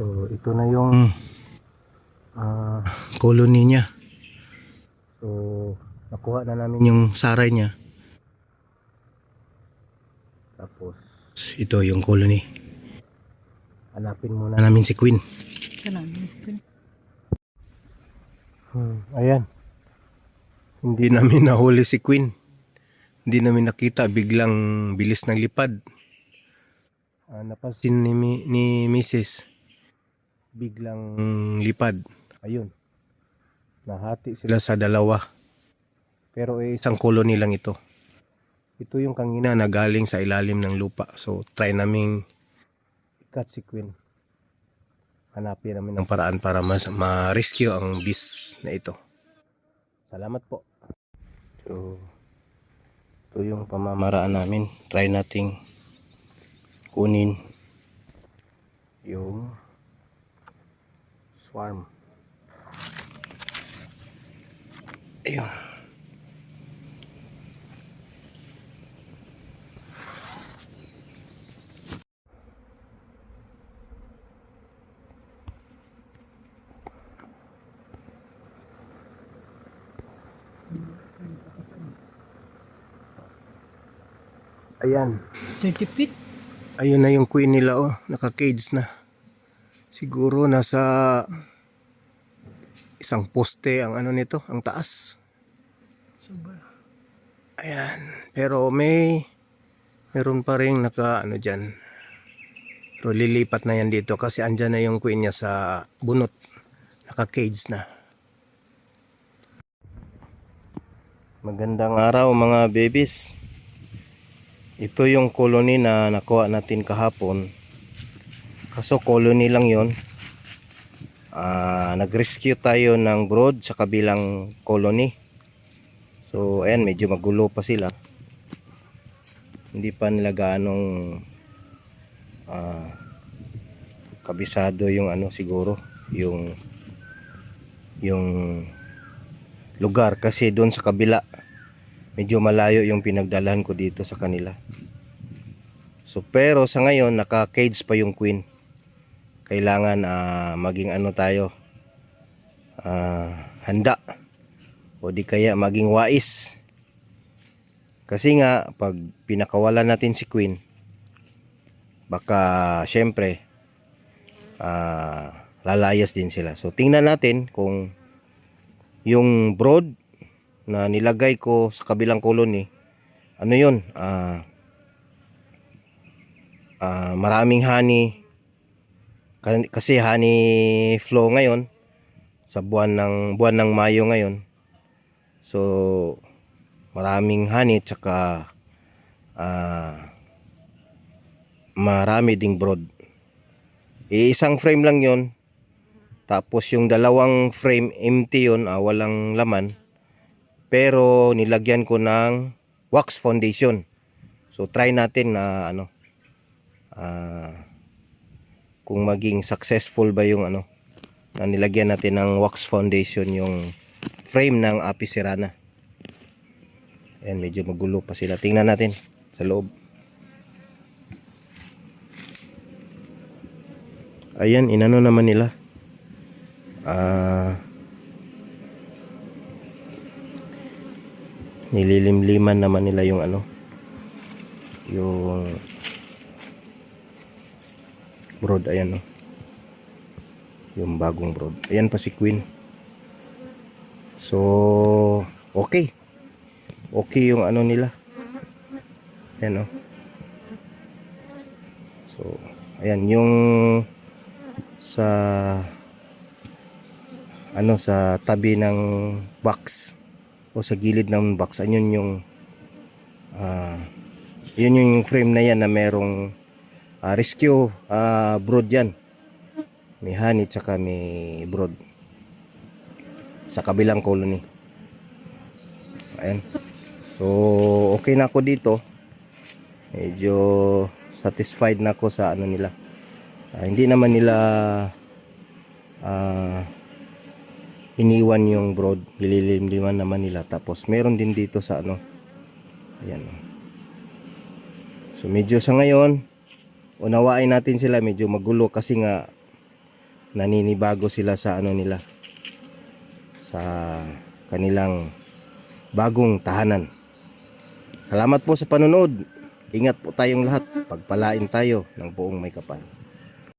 So, ito na yung Mm. ah, colony niya. so nakuha na namin Yung saray niya. tapos Ito yung colony. hanapin muna Na namin si Queen. Hmm, ayan. Hindi namin nahuli si Queen. Hindi namin nakita biglang bilis ng lipad. Ah, napansin Sin ni, ni Mrs. Biglang lipad. ayun. Nahati Sila sa dalawa. Pero eh, isang colony lang ito. Ito yung kangina na galing sa ilalim ng lupa. So try naming Ikat si Queen. hanapin namin ng paraan para mas ma-rescue ang beast na ito. Salamat po. So, ito yung pamamaraan namin. Try nating kunin yung swarm. Ayun. Ayan. 30 feet. Ayun na yung queen nila oh. Naka-cage na. Siguro nasa isang poste ang ano nito, ang taas. Ayan. Pero may meron pa rin naka ano dyan. Pero lilipat na yan dito kasi andyan na yung queen niya sa bunot. Naka-cage na. Magandang araw mga babies. Ito yung colony na nakuha natin kahapon. Kaso colony lang yon. Ah, nag-rescue tayo ng brood sa kabilang colony. So, ayan, medyo magulo pa sila. Hindi pa nila gaanong ah, kabisado yung ano siguro, yung yung lugar kasi doon sa kabila medyo malayo yung pinagdalhan ko dito sa kanila. So pero sa ngayon naka-cage pa yung queen. Kailangan ah, maging ano tayo ah, handa o di kaya maging wais. Kasi nga pag pinakawalan natin si queen baka syempre ah, lalayas din sila. So tingnan natin kung yung brood na nilagay ko sa kabilang colony, ano yun, ah ah, maraming honey, kasi honey flow ngayon, sa buwan ng, buwan ng Mayo ngayon, so, maraming honey, tsaka, ah marami ding brood. Iisang frame lang yon tapos yung dalawang frame empty yun, ah, walang laman pero nilagyan ko ng wax foundation. So try natin na ano ah, kung maging successful ba yung ano na nilagyan natin ng wax foundation yung frame ng Apis. Ayan, medyo magulo pa sila. Tingnan natin sa loob. Ayan, inano naman nila. Ah, nililimliman naman nila yung ano yung broad ayan no? Yung bagong broad. Ayan pa si queen. So okay. Okay yung ano nila. Ayan no? So ayan yung sa ano sa tabi ng box o sa gilid ng box ayun yung ah yun yung frame na yan na merong ah, rescue ah, brood yan. May honey tsaka may brood. Sa kabilang colony. Ayan. So okay na ako dito. Medyo satisfied na ako sa ano nila. Ah, hindi naman nila ah iniwan yung broad ililimliman naman nila. Tapos meron din dito sa ano. Ayan. So medyo sa ngayon unawain natin sila medyo magulo kasi nga naninibago sila sa ano nila sa kanilang bagong tahanan. Salamat po sa panonood. Ingat po tayong lahat. Pagpalain tayo ng buong may kapal.